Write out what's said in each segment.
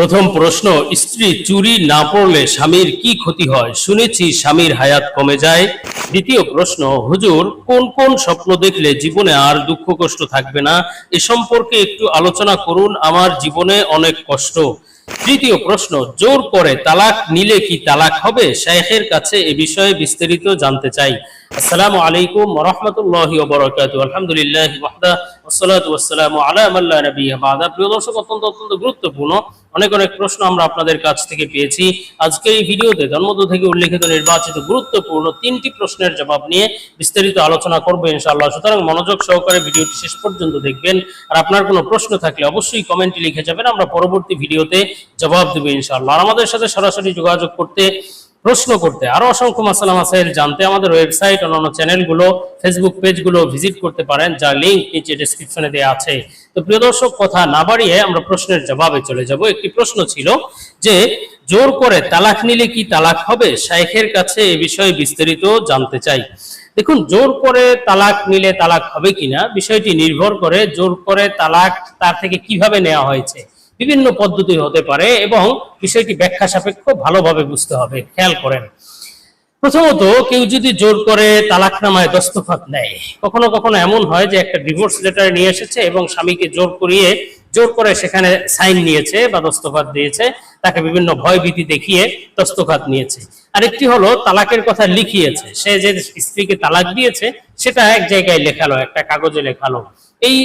প্রথম প্রশ্ন, স্ত্রী চুরি না পড়লে স্বামীর কি ক্ষতি হয়? শুনেছি স্বামীর হায়াত কমে যায়। দ্বিতীয় প্রশ্ন, হুজুর, কোন কোন স্বপ্ন দেখলে জীবনে আর দুঃখ কষ্ট থাকবে না? এ সম্পর্কে একটু আলোচনা করুন, আমার জীবনে অনেক কষ্ট। তৃতীয় প্রশ্ন, জোর করে তালাক নিলে কি তালাক হবে? শাইখের কাছে এ বিষয়ে বিস্তারিত জানতে চাই। আসসালামু আলাইকুম রহমতুল্লাহি আলহামদুলিল্লাহ গুরুত্বপূর্ণ তিনটি প্রশ্নের জবাব নিয়ে বিস্তারিত আলোচনা সুতরাং মনোযোগ সহকারে শেষ পর্যন্ত দেখবেন। আর আপনার কোনো প্রশ্ন থাকলে অবশ্যই কমেন্টে লিখে যাবেন। আমরা পরবর্তী ভিডিওতে জবাব দেবো ইনশাআল্লাহ। আমাদের সাথে সরাসরি যোগাযোগ করতে, প্রশ্ন করতে আরও অসংখ্য মাসালা মাসাইল জানতে আমাদের ওয়েবসাইট, অন্যান্য চ্যানেলগুলো, ফেসবুক পেজগুলো ভিজিট করতে পারেন, যার লিঙ্ক নিচে ডেসক্রিপশনে দেওয়া আছে। তো প্রিয় দর্শক, কথা না বাড়িয়ে আমরা প্রশ্নের জবাবে চলে যাব। একটি প্রশ্ন ছিল যে, জোর করে তালাক নিলে কি তালাক হবে? শাইখের কাছে এ বিষয়ে বিস্তারিত জানতে চাই। দেখুন, জোর করে তালাক নিলে তালাক হবে কিনা? বিষয়টি নির্ভর করে জোর করে তালাক তার থেকে কীভাবে নেওয়া হয়েছে? বিভিন্ন পদ্ধতি হতে পারে এবং বিষয়টি ব্যাখ্যা সাপেক্ষ ভালোভাবে বুঝতে হবে। খেয়াল করেন। প্রথমত, কেউ যদি জোর করে তালাকনামায় দস্তখত নেয়, কখনো কখনো এমন হয় যে একটা ডিভোর্স লেটার নিয়ে এসেছে এবং স্বামীকে জোর করিয়ে, জোর করে সেখানে সাইন নিয়েছে বা দস্তখত দিয়েছে, তাকে বিভিন্ন ভয়ভীতি দেখিয়ে দস্তখত নিয়েছে। আরেকটি হলো, তালাকের কথা লিখিয়েছে। সে যে স্ত্রীকে তালাক দিয়েছে, সেটা এক জায়গায় লেখালো, একটা কাগজে লেখালো। এই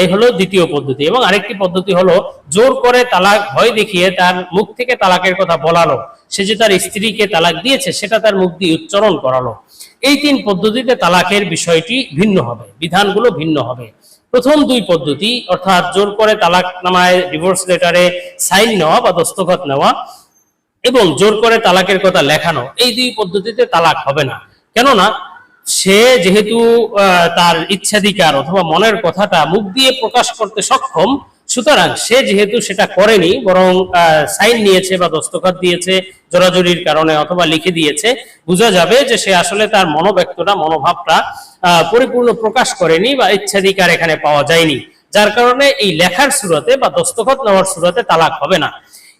এই হলো দ্বিতীয় পদ্ধতি এবং আরেকটি পদ্ধতি হলো জোর করে তালাক, ভয় দেখিয়ে তার মুখ থেকে তালাকের কথা বলালো সে যে তার স্ত্রীকে তালাক দিয়েছে, সেটা তার মুখ দিয়ে উচ্চারণ করালো এই তিন পদ্ধতিতে তালাকের বিষয়টি ভিন্ন হবে, বিধানগুলো ভিন্ন হবে। প্রথম দুই পদ্ধতি, অর্থাৎ জোর করে তালাক নামায় ডিভোর্স লেটারে সাইন নেওয়া বা দস্তখত নেওয়া এবং জোর করে তালাকের কথা লেখানো, এই দুই পদ্ধতিতে তালাক হবে না। কেননা সে যেহেতু তার ইচ্ছাধিকার অথবা মনের কথাটা মুখ দিয়ে প্রকাশ করতে সক্ষম, সুতরাং সে যেহেতু সেটা করেনি, বরং সাইন নিয়েছে বা দস্তখত দিয়েছে, জোরাজুরির কারণে অথবা লিখে দিয়েছে, বোঝা যাবে যে সে আসলে তার মনোব্যক্তটা মনোভাবটা পরিপূর্ণ প্রকাশ করেনি বা ইচ্ছাধিকার এখানে পাওয়া যায়নি, যার কারণে এই লেখার সুরতে বা দস্তখত নেওয়ার সুরতে তালাক হবে না।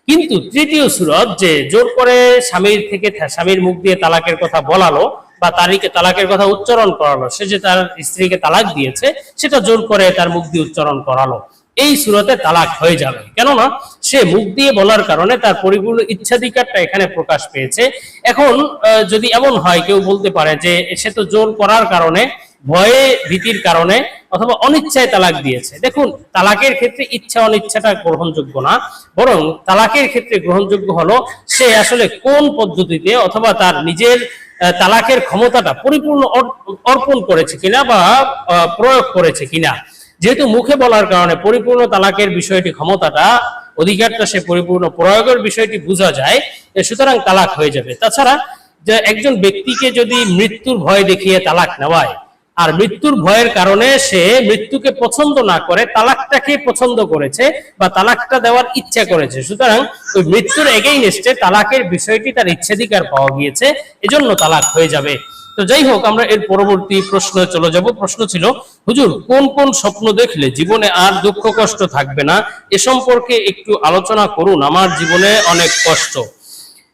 কিন্তু তৃতীয় সুরত যে জোর করে স্বামীর থেকে স্বামীর মুখ দিয়ে তালাকের কথা বলালো বা তারিখে তালাকের কথা উচ্চারণ করালো, সে যে তার স্ত্রীকে তালাক দিয়েছে, সেটা জোর করে তার মুখ দিয়ে উচ্চারণ করালো। এই সুরতে তালাক হয়ে যাবে। কেননা, সে মুখ দিয়ে বলার কারণে তার পরিপূর্ণ ইচ্ছাধিকারটা এখানে প্রকাশ পেয়েছে। এখন যদি এমন হয়, কেউ বলতে পারে যে সে তো জোর করার কারণে, ভয়ে ভীতির কারণে অথবা অনিচ্ছায় তালাক দিয়েছে। দেখুন, তালাকের ক্ষেত্রে ইচ্ছা অনিচ্ছাটা গ্রহণযোগ্য না, বরং তালাকের ক্ষেত্রে গ্রহণযোগ্য হলো সে আসলে কোন পদ্ধতিতে অথবা তার নিজের তালাকের ক্ষমতাটা পরিপূর্ণ অর্পণ করেছে কিনা বা প্রয়োগ করেছে কিনা। যেহেতু মুখে বলার কারণে পরিপূর্ণ তালাকের বিষয়টি ক্ষমতাটা, অধিকারটা সে পরিপূর্ণ প্রয়োগের বিষয়টি বোঝা যায় সুতরাং তালাক হয়ে যাবে। তাছাড়া যে একজন ব্যক্তিকে যদি মৃত্যুর ভয় দেখিয়ে তালাক নেওয়ায় আর মৃত্যুর ভয়ের কারণে সে মৃত্যুকে পছন্দ না করে, তালাকটাকে পছন্দ করেছে বা তালাকটা দেওয়ার ইচ্ছা করেছে। সুতরাং ওই মৃত্যুর এগেইনেস্টে তালাকের বিষয়টি তার ইচ্ছাধিকার পাওয়া গিয়েছে, এজন্য তালাক হয়ে যাবে। তো যাই হোক, আমরা এর পরবর্তী প্রশ্ন চলে যাব। প্রশ্ন ছিল, হুজুর, কোন কোন স্বপ্ন দেখলে জীবনে আর দুঃখ কষ্ট থাকবে না? এ সম্পর্কে একটু আলোচনা করুন। আমার জীবনে অনেক কষ্ট।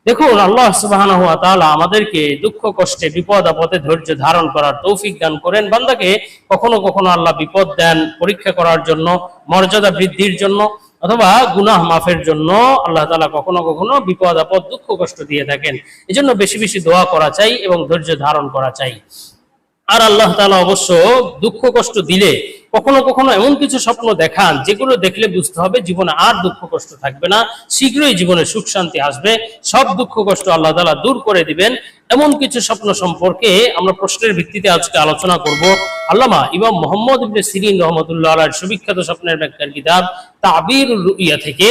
দেখুন, আল্লাহ তাআলা আমাদেরকে দুঃখ, কষ্টে, বিপদ, আপদে ধৈর্য ধারণ করার তৌফিক দান করেন। বান্দাকে কখনো কখনো আল্লাহ বিপদ দেন পরীক্ষা করার জন্য, মর্যাদা বৃদ্ধির জন্য অথবা গুনাহ মাফের জন্য আল্লাহ তাআলা কখনো কখনো বিপদ, আপদ, দুঃখ, কষ্ট দিয়ে থাকেন। এজন্য বেশি বেশি দোয়া করা চাই এবং ধৈর্য ধারণ করা চাই। আর আল্লাহ তাআলা অবশ্য দুঃখ, কষ্ট দিলে কখনো কখনো এমন কিছু স্বপ্ন দেখান, যেগুলো দেখলে বুঝতে হবে জীবনে আর দুঃখ কষ্ট থাকবে না। শীঘ্রই জীবনে সুখ শান্তি আসবে। সব দুঃখ কষ্ট আল্লাহ তালা দূর করে দিবেন। এমন কিছু স্বপ্ন সম্পর্কে আমরা প্রশ্নের ভিত্তিতে আজকে আলোচনা করব। আল্লামা ইমাম মোহাম্মদ ইবনে সিরিন রহমতুল্লাহ আলার সুবিখ্যাত স্বপ্নের ব্যাখ্যার কিতাব তাবির রুইয়া থেকে।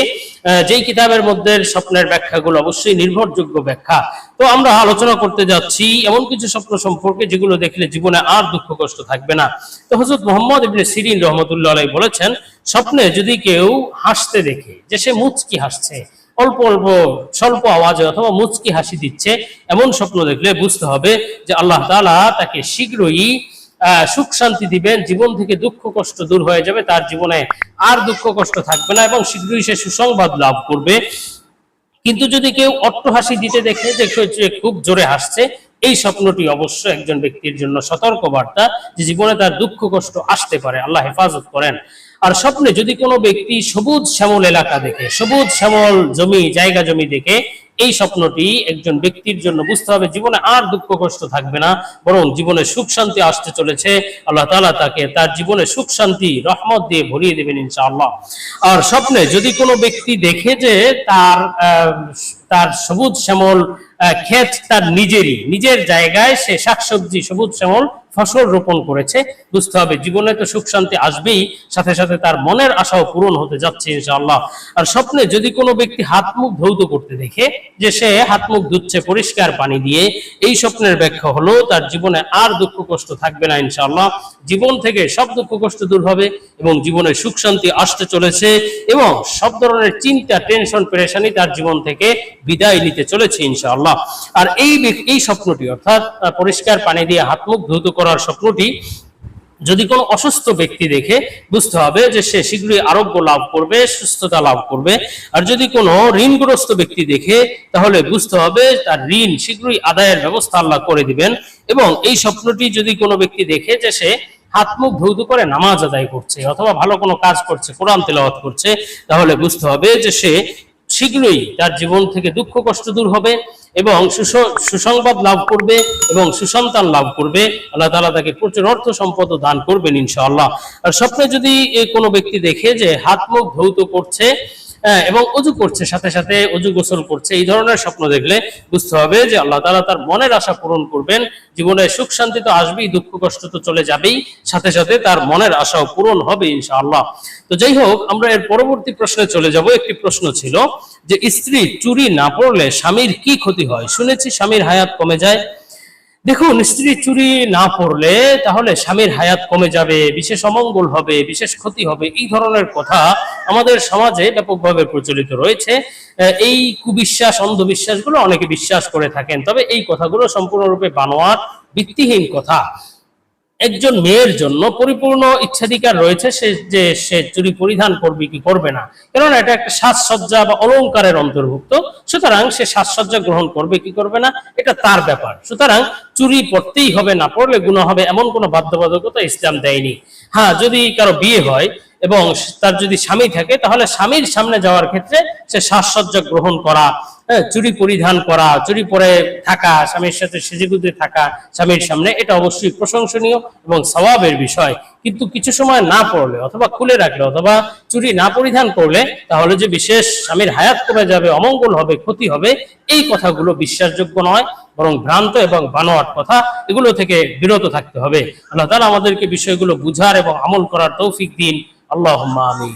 যেই কিতাবের মধ্যে স্বপ্নের ব্যাখ্যাগুলো অবশ্যই নির্ভরযোগ্য ব্যাখ্যা। তো আমরা আলোচনা করতে যাচ্ছি এমন কিছু স্বপ্ন সম্পর্কে যেগুলো দেখলে জীবনে আর দুঃখ কষ্ট থাকবে না। তো হজরত মোহাম্মদ ইবনে সিরিন রহমতুল্লাহ আলাই বলেছেন, স্বপ্নে যদি কেউ হাসতে দেখে, যে সে মুচকি হাসছে অল্প অল্প, স্বল্প আওয়াজে অথবা মুচকি হাসি দিচ্ছে, এমন স্বপ্ন দেখলে বুঝতে হবে যে আল্লাহ তালা তাকে শীঘ্রই সুখ শান্তি দিবেন, জীবন থেকে দুঃখ কষ্ট দূর হয়ে যাবে, তার জীবনে আর দুঃখ কষ্ট থাকবে না এবং শীঘ্রই সে সুসংবাদ লাভ করবে। কিন্তু যদি কেউ অট্ট হাসি দিতে দেখে যে খুব জোরে হাসছে এই স্বপ্নটি অবশ্য একজন ব্যক্তির জন্য সতর্ক বার্তা যে জীবনে তার দুঃখ, কষ্ট আসতে পারে। আল্লাহ হেফাজত করেন। আর স্বপ্নে যদি কোনো ব্যক্তি সবুজ শ্যামল এলাকা দেখে, সবুজ শ্যামল জমি, জায়গা জমি দেখে, এই স্বপ্নটি একজন ব্যক্তির জন্য বুঝতে হবে জীবনে আর দুঃখ, কষ্ট থাকবে না, বরং জীবনে সুখ, শান্তি আসতে চলেছে। আল্লাহ তালা তাকে তার জীবনে সুখ, শান্তি, রহমত দিয়ে ভরিয়ে দেবেন ইনশাআল্লাহ। আর স্বপ্নে যদি কোনো ব্যক্তি দেখে যে তার তার সবুজ শ্যামল ক্ষেত তার নিজেরই। নিজের জায়গায় সে শাকসবজি, সবুজ শ্যামল, ফসল রোপণ করেছে। বুঝতে হবে, জীবনে তো সুখ শান্তি আসবেই, সাথে সাথে তার মনের আশাও পূরণ হতে যাচ্ছে ইনশাআল্লাহ। আর স্বপ্নে যদি কোনো ব্যক্তি হাত মুখ ধৌত করতে দেখে যে সে হাত মুখ ধুচ্ছে, পরিষ্কার পানি দিয়ে, এই স্বপ্নের ব্যাখ্যা হলো, তার জীবনে আর দুঃখ কষ্ট থাকবে না ইনশাআল্লাহ। জীবন থেকে সব দুঃখ কষ্ট দূর হবে এবং জীবনে সুখ শান্তি আসতে চলেছে এবং সব ধরনের চিন্তা, টেনশন, পেরেশানি তার জীবন থেকে বিদায় নিতে চলেছে ইনশাআল্লাহ। আর এই এই স্বপ্নটি, অর্থাৎ পরিষ্কার পানি দিয়ে হাত মুখ ধৌত করার স্বপ্নটি, যদি কোনো অসুস্থ ব্যক্তি দেখে, বুঝতে হবে যে সে শীঘ্রই আরোগ্য লাভ করবে, সুস্থতা লাভ করবে। আর যদি কোনো ঋণগ্রস্ত ব্যক্তি দেখে, তাহলে বুঝতে হবে তার ঋণ শীঘ্রই আদায়ের ব্যবস্থা আল্লাহ করে দিবেন। এবং এই স্বপ্নটি যদি কোনো ব্যক্তি দেখে যে সে হাত মুখ ধৌত করে নামাজ আদায় করছে, অথবা ভালো কোনো কাজ করছে, কোরআন তেলাওয়াত করছে, তাহলে বুঝতে হবে যে সে শীঘ্রই তার জীবন থেকে দুঃখ, কষ্ট দূর হবে এবং সুস- সুসংবাদ লাভ করবে এবং সুসন্তান লাভ করবে। আল্লাহ তালা তাকে প্রচুর অর্থ সম্পদ দান করবেন ইনশাআল্লাহ। আর স্বপ্নে যদি কোনো ব্যক্তি দেখে যে হাত মুখ ধৌত করছে আহ, এবং অজু করছে সাথে সাথে অজু গোসল করছে। এই ধরনের স্বপ্ন দেখলে বুঝতে হবে যে আল্লাহ তাআলা তার মনের আশা পূরণ করবেন। জীবনে সুখ শান্তি তো আসবেই দুঃখ কষ্ট তো চলে যাবেই সাথে সাথে তার মনের আশাও পূরণ হবে ইনশাআল্লাহ। তো যাই হোক আমরা এর পরবর্তী প্রশ্নে চলে যাব। একটি প্রশ্ন ছিল যে স্ত্রী চুরি না পড়লে স্বামীর কি ক্ষতি হয়? শুনেছি স্বামীর হায়াত কমে যায়। দেখুন, স্ত্রী চুরি না পড়লে তাহলে স্বামীর হায়াত কমে যাবে, বিশেষ অমঙ্গল হবে, বিশেষ ক্ষতি হবে। এই ধরনের কথা আমাদের সমাজে ব্যাপকভাবে প্রচলিত রয়েছে। এই কুবিশ্বাস, অন্ধবিশ্বাসগুলো অনেকে বিশ্বাস করে থাকেন। তবে এই কথাগুলো সম্পূর্ণরূপে বানোয়ার ভিত্তিহীন কথা। একজন মেয়ের জন্য পরিপূর্ণ ইচ্ছাধিকার রয়েছে, সে যে সে চুরি পরিধান করবে কি করবে না। কেননা এটা একটা সাজসজ্জা বা অলংকারের অন্তর্ভুক্ত। সুতরাং সে সাজসজ্জা গ্রহণ করবে কি করবে না, এটা তার ব্যাপার। সুতরাং চুরি পড়তেই হবে, না পড়লে গুণ হবে, এমন কোনো বাধ্যবাধকতা ইসলাম দেয়নি। হ্যাঁ যদি কারও বিয়ে হয় এবং তার যদি স্বামী থাকে তাহলে স্বামীর সামনে যাওয়ার ক্ষেত্রে সে সাজসজ্জা গ্রহণ করা হ্যাঁ, চুরি পরিধান করা চুরি পরে থাকা স্বামীর সাথে সেজেগুজে থাকা স্বামীর সামনে এটা অবশ্যই প্রশংসনীয় এবং স্বভাবের বিষয়। কিন্তু কিছু সময় না পড়লে অথবা খুলে রাখলে অথবা চুরি না পরিধান করলে তাহলে যে বিশেষ স্বামীর হায়াত কমে যাবে অমঙ্গল হবে ক্ষতি হবে এই কথাগুলো বিশ্বাসযোগ্য নয় বরং ভ্রান্ত এবং বানোয়াট কথা এগুলো থেকে বিরত থাকতে হবে। আল্লাহ তাআলা আমাদেরকে বিষয়গুলো বুঝার এবং আমল করার তৌফিক দিন। আল্লাহ আমিন